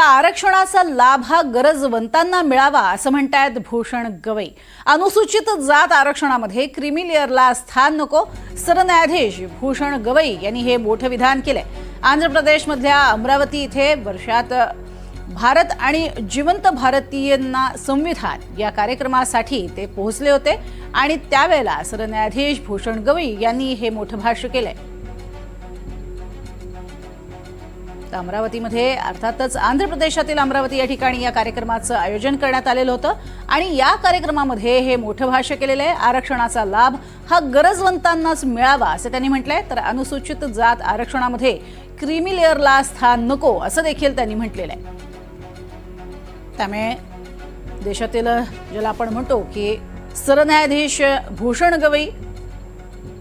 तर आरक्षणाचा लाभ हा गरजवंतांना मिळावा असं म्हणतायत भूषण गवई. अनुसूचित जात आरक्षणामध्ये क्रिमिलेअरला स्थान नको सरन्यायाधीश भूषण गवई यांनी हे मोठं विधान केलंय. आंध्र प्रदेशमधल्या अमरावती इथे वर्षात भारत आणि जिवंत भारतीयांना संविधान या कार्यक्रमासाठी ते पोहोचले होते आणि त्यावेळेला सरन्यायाधीश भूषण गवई यांनी हे मोठं भाष्य केलंय. तर अमरावतीमध्ये अर्थातच आंध्र प्रदेशातील अमरावती या ठिकाणी या कार्यक्रमाचं आयोजन करण्यात आलेलं होतं. आणि या कार्यक्रमामध्ये हे मोठं भाष्य केलेलं आहे आरक्षणाचा लाभ हा गरजवंतांनाच मिळावा असं त्यांनी म्हटलंय. तर अनुसूचित जात आरक्षणामध्ये क्रिमी लेअरला स्थान नको असं देखील त्यांनी म्हटलेलं आहे. त्यामुळे देशातील ज्याला आपण म्हणतो की सरन्यायाधीश भूषण गवई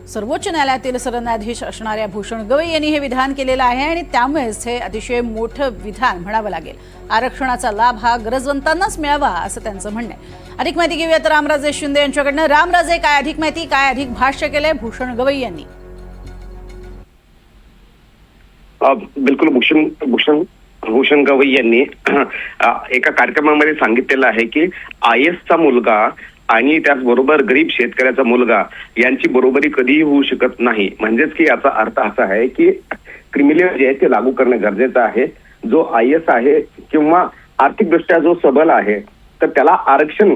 सर्वोच्च न्यायालयातील सरन्यायाधीश असणाऱ्या भूषण गवई यांनी हे विधान केलेलं आहे आणि त्यामुळेच हे अतिशय मोठं विधान म्हणावं लागेल. आरक्षणाचा लाभ हा गरजवंतांनाच मिळावा असं त्यांचं म्हणणं आहे. अधिक माहिती घेऊया तर रामराजे शिंदे यांच्याकडनं. रामराजे काय अधिक माहिती काय अधिक भाष्य केलंय भूषण गवई यांनी? बिलकुल भूषण भूषण भूषण गवई यांनी एका कार्यक्रमामध्ये सांगितलेलं आहे की आय चा मुलगा आणि त्याचबरोबर गरीब शेतकऱ्याचा मुलगा यांची बरोबरी कधीही होऊ शकत नाही. म्हणजेच की याचा अर्थ असा आहे की क्रिमिनल जे आहे ते लागू करणे गरजेचं आहे. जो आय एस आहे किंवा आर्थिकदृष्ट्या जो सबल आहे तर त्याला आरक्षण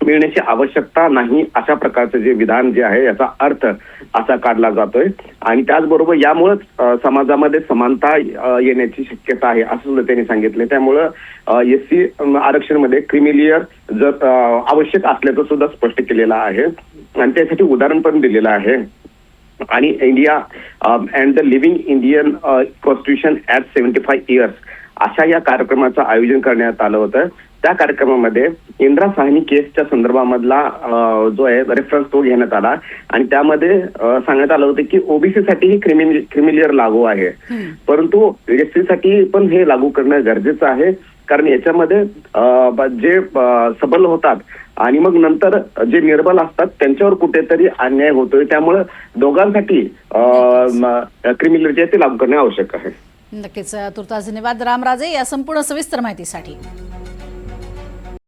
मिळण्याची आवश्यकता नाही अशा प्रकारचं जे विधान जे आहे याचा अर्थ असा काढला जातोय. आणि त्याचबरोबर यामुळेच समाजामध्ये समानता येण्याची शक्यता आहे असं सुद्धा त्यांनी सांगितलं त्यामुळं एस सी आरक्षणमध्ये क्रिमिलियर जर आवश्यक असल्याचं सुद्धा स्पष्ट केलेलं आहे. आणि त्यासाठी उदाहरण पण दिलेलं आहे. आणि India and the living Indian constitution at seventy five years अशा या कार्यक्रमाचं आयोजन करण्यात आलं होतं. त्या कार्यक्रमामध्ये इंदिरा साहनी केसच्या संदर्भामधला जो आहे रेफरन्स तो घेण्यात आला. आणि त्यामध्ये सांगण्यात आलं होतं की ओबीसी साठी क्रिमिनल क्रिमिलियर लागू आहे. परंतु एससी साठी पण हे लागू करणं गरजेचं आहे. कारण याच्यामध्ये जे सबल होतात आणि मग नंतर जे निर्बल असतात त्यांच्यावर कुठेतरी अन्याय होतोय. त्यामुळे दोघांसाठी क्रिमिनल जे आहे ते लागू करणे आवश्यक आहे. नक्कीच तुर्तास धन्यवाद. रामराजे या संपूर्ण सविस्तर माहितीसाठी.